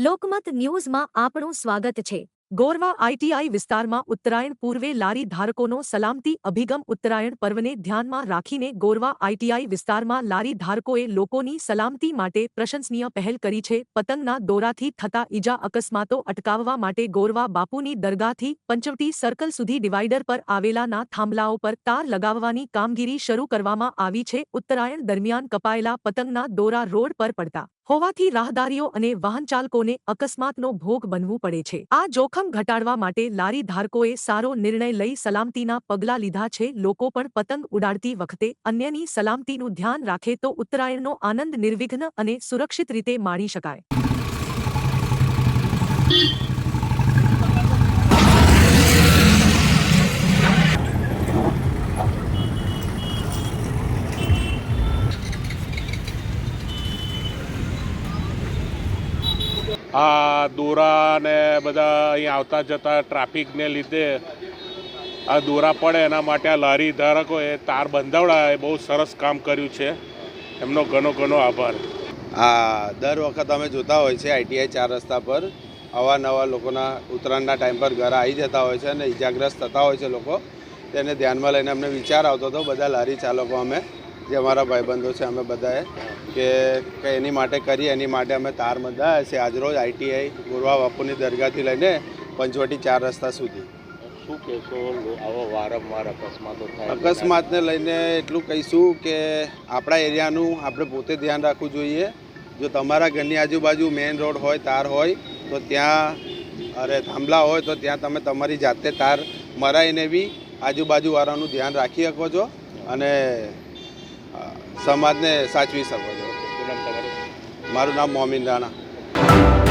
લોકમત ન્યૂઝમાં આપણું સ્વાગત છે. ગોરવા આઈટીઆઈ વિસ્તારમાં ઉત્તરાયણ પૂર્વે લારી ધારકોનો સલામતી અભિગમ ઉત્તરાયણ પર્વને ધ્યાનમાં રાખીને ગોરવા આઈટીઆઈ વિસ્તારમાં લારી ધારકોએ લોકોની સલામતી માટે પ્રશંસનીય પહેલ કરી છે. પતંગના દોરાથી થતા ઈજા અકસ્માતો અટકાવવા માટે ગોરવા બાપુની દરગાહથી પંચવટી સર્કલ સુધી ડિવાઈડર પર આવેલાના થાંભલાઓ પર તાર લગાવવાની કામગીરી શરૂ કરવામાં આવી છે. ઉત્તરાયણ દરમિયાન કપાયેલા પતંગના દોરા રોડ પર પડતા હોવાથી રાહદારીઓ અને વાહનચાલકોને અકસ્માતનો ભોગ બનવું પડે છે. આ જોખમ ઘટાડવા માટે લારી ધારકોએ સારો નિર્ણય લઈ સલામતીના પગલાં લીધા છે. લોકો પણ પતંગ ઉડાડતી વખતે અન્યની સલામતીનું ધ્યાન રાખે તો ઉત્તરાયણનો આનંદ નિર્વિઘ્ન અને સુરક્ષિત રીતે માણી શકાય. આ દોરા ને બધા અહીં આવતા જતા ટ્રાફિકને લીધે આ દોરા પડે એના માટે આ લારી ધારકોએ તાર બંધાવડા એ બહુ સરસ કામ કર્યું છે. એમનો ઘણો ઘણો આભાર. આ દર વખત અમે જોતા હોય છે આઈટીઆઈ ચાર રસ્તા પર. અવારનવાર લોકોના ઉત્તરાયણના ટાઈમ પર ઘરે આવી જતા હોય છે અને ઇજાગ્રસ્ત થતા હોય છે લોકો. તેને ધ્યાનમાં લઈને અમને વિચાર આવતો હતો, બધા લારી ચાલકો અમે, જે અમારા ભાઈબંધો છે, અમે બધાએ કે એની માટે કરીએ એની માટે અમે તાર બંધાયા છે આજરોજ આઈટીઆઈ ગોરવા બાપુની દરગાહથી લઈને પંચવટી ચાર રસ્તા સુધી. શું કહેશો? આવો વારંવાર અકસ્માતો અકસ્માતને લઈને એટલું કહીશું કે આપણા એરિયાનું આપણે પોતે ધ્યાન રાખવું જોઈએ. જો તમારા ઘરની આજુબાજુ મેઇન રોડ હોય તાર હોય તો ત્યાં અરે થાંભલા હોય તો ત્યાં તમે તમારી જાતે તાર મરાઈને બી આજુબાજુવાળાનું ધ્યાન રાખી શકો છો. અને સમાજને સાચવી શકો છો. મારું નામ મોમિન રાણા.